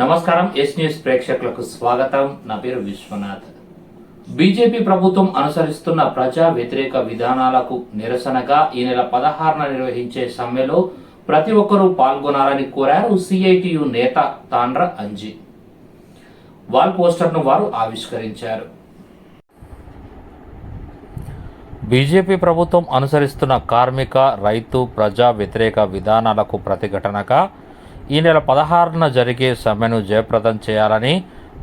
నమస్కారం yes news ప్రేక్షకులకు స్వాగతం. నా పేరు విశ్వనాథ్. బీజేపీ ప్రభుత్వం అనుసరిస్తున్న ప్రజా వ్యతిరేక విధానాలకు నిరసనగా ఈ నెల పదహారున నిర్వహించే సమ్మెలో ప్రతి ఒక్కరూ పాల్గొనాలని కోరారు సిఐటియు నేత తాండ్ర అంజీ. వాల్ పోస్టర్ను వారు ఆవిష్కరించారు. బీజేపీ ప్రభుత్వం అనుసరిస్తున్న కార్మిక రైతు ప్రజా వ్యతిరేక విధానాలకు ప్రతిఘటనగా ఈ నెల పదహారున జరిగే సమ్మెను జయప్రదం చేయాలని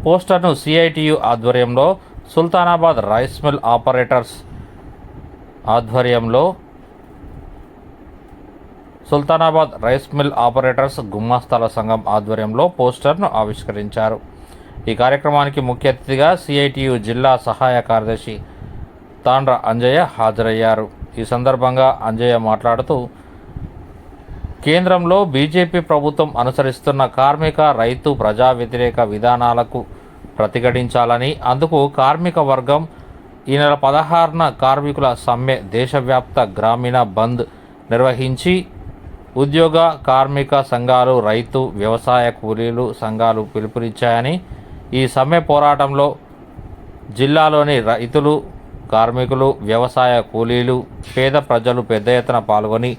పోస్టర్ను సిఐటియు ఆధ్వర్యంలో సుల్తానాబాద్ రైస్ మిల్ ఆపరేటర్స్ ఆధ్వర్యంలో సుల్తానాబాద్ రైస్ మిల్ ఆపరేటర్స్ గుమ్మాస్తాల సంఘం ఆధ్వర్యంలో పోస్టర్ను ఆవిష్కరించారు. ఈ కార్యక్రమానికి ముఖ్య అతిథిగా సిఐటియు జిల్లా సహాయ కార్యదర్శి తాండ్ర అంజయ్య హాజరయ్యారు. ఈ సందర్భంగా అంజయ్య మాట్లాడుతూ కేంద్రంలో బీజేపీ ప్రభుత్వం అనుసరిస్తున్న కార్మిక రైతు ప్రజా వ్యతిరేక విధానాలకు ప్రతిఘటించాలని అందుకు కార్మిక వర్గం ఈ నెల పదహారున కార్మికుల సమ్మె దేశవ్యాప్త గ్రామీణ బంద్ నిర్వహించి ఉద్యోగ కార్మిక సంఘాలు రైతు వ్యవసాయ కూలీలు సంఘాలు పిలుపునిచ్చాయని ఈ సమ్మె పోరాటంలో జిల్లాలోని రైతులు కార్మికులు వ్యవసాయ కూలీలు పేద ప్రజలు పెద్ద ఎత్తున పాల్గొని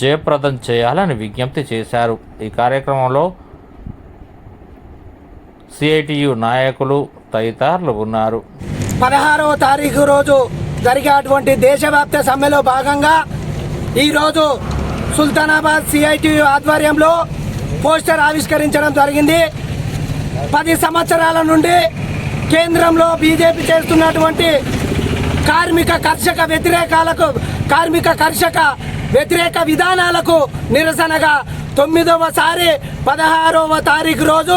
జయప్రదం చేయాలని విజ్ఞప్తి చేశారు. ఈ కార్యక్రమంలో సిఐటియు నాయకులు తదితరులు ఉన్నారు. పదహారవ తారీఖు రోజు జరిగేటువంటి దేశవ్యాప్త సమ్మెలో భాగంగా ఈరోజు సుల్తానాబాద్ సిఐటియు ఆధ్వర్యంలో పోస్టర్ ఆవిష్కరించడం జరిగింది. పది సంవత్సరాల నుండి కేంద్రంలో బీజేపీ చేస్తున్నటువంటి కార్మిక కర్షక వ్యతిరేకాలకు కార్మిక కర్షక వ్యతిరేక విధానాలకు నిరసనగా తొమ్మిదవసారి పదహారవ తారీఖు రోజు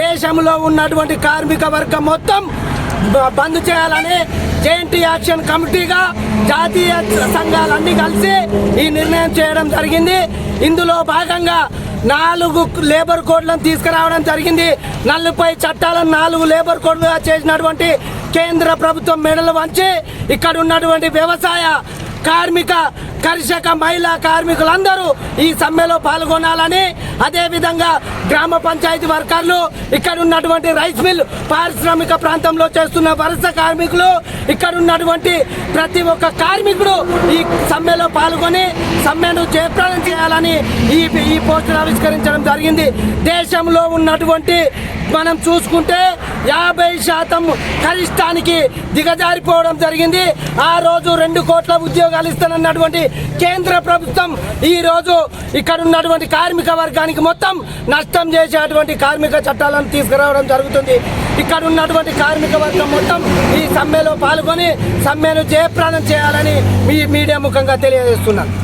దేశంలో ఉన్నటువంటి కార్మిక వర్గం మొత్తం బంద్ చేయాలని జేఎన్టీ యాక్షన్ కమిటీగా జాతీయ సంఘాలన్నీ కలిసి ఈ నిర్ణయం చేయడం జరిగింది. ఇందులో భాగంగా నాలుగు లేబర్ కోడ్లను తీసుకురావడం జరిగింది. నలభై చట్టాలను నాలుగు లేబర్ కోడ్లుగా చేసినటువంటి కేంద్ర ప్రభుత్వం మెడలు వంచి ఇక్కడ ఉన్నటువంటి వ్యవసాయ కార్మిక కర్షక మహిళా కార్మికులందరూ ఈ సమ్మెలో పాల్గొనాలని అదేవిధంగా గ్రామ పంచాయతీ వర్కర్లు ఇక్కడ ఉన్నటువంటి రైస్ మిల్ పారిశ్రామిక ప్రాంతంలో చేస్తున్న వలస కార్మికులు ఇక్కడ ఉన్నటువంటి ప్రతి ఒక్క కార్మికుడు ఈ సమ్మెలో పాల్గొని సమ్మెను జయప్రదం చేయాలని ఈ ఈ పోస్టులు ఆవిష్కరించడం జరిగింది. దేశంలో ఉన్నటువంటి మనం చూసుకుంటే యాభై శాతం కనిష్టానికి దిగజారిపోవడం జరిగింది. ఆ రోజు రెండు కోట్ల ఉద్యోగాలు ఇస్తానన్నటువంటి కేంద్ర ప్రభుత్వం ఈరోజు ఇక్కడ ఉన్నటువంటి కార్మిక వర్గానికి మొత్తం నష్టం చేసేటువంటి కార్మిక చట్టాలను తీసుకురావడం జరుగుతుంది. ఇక్కడ ఉన్నటువంటి కార్మిక వర్గం మొత్తం ఈ సమ్మెలో పాల్గొని సమ్మెను జయప్రదం చేయాలని మీ మీడియా ముఖంగా తెలియజేస్తున్నాను.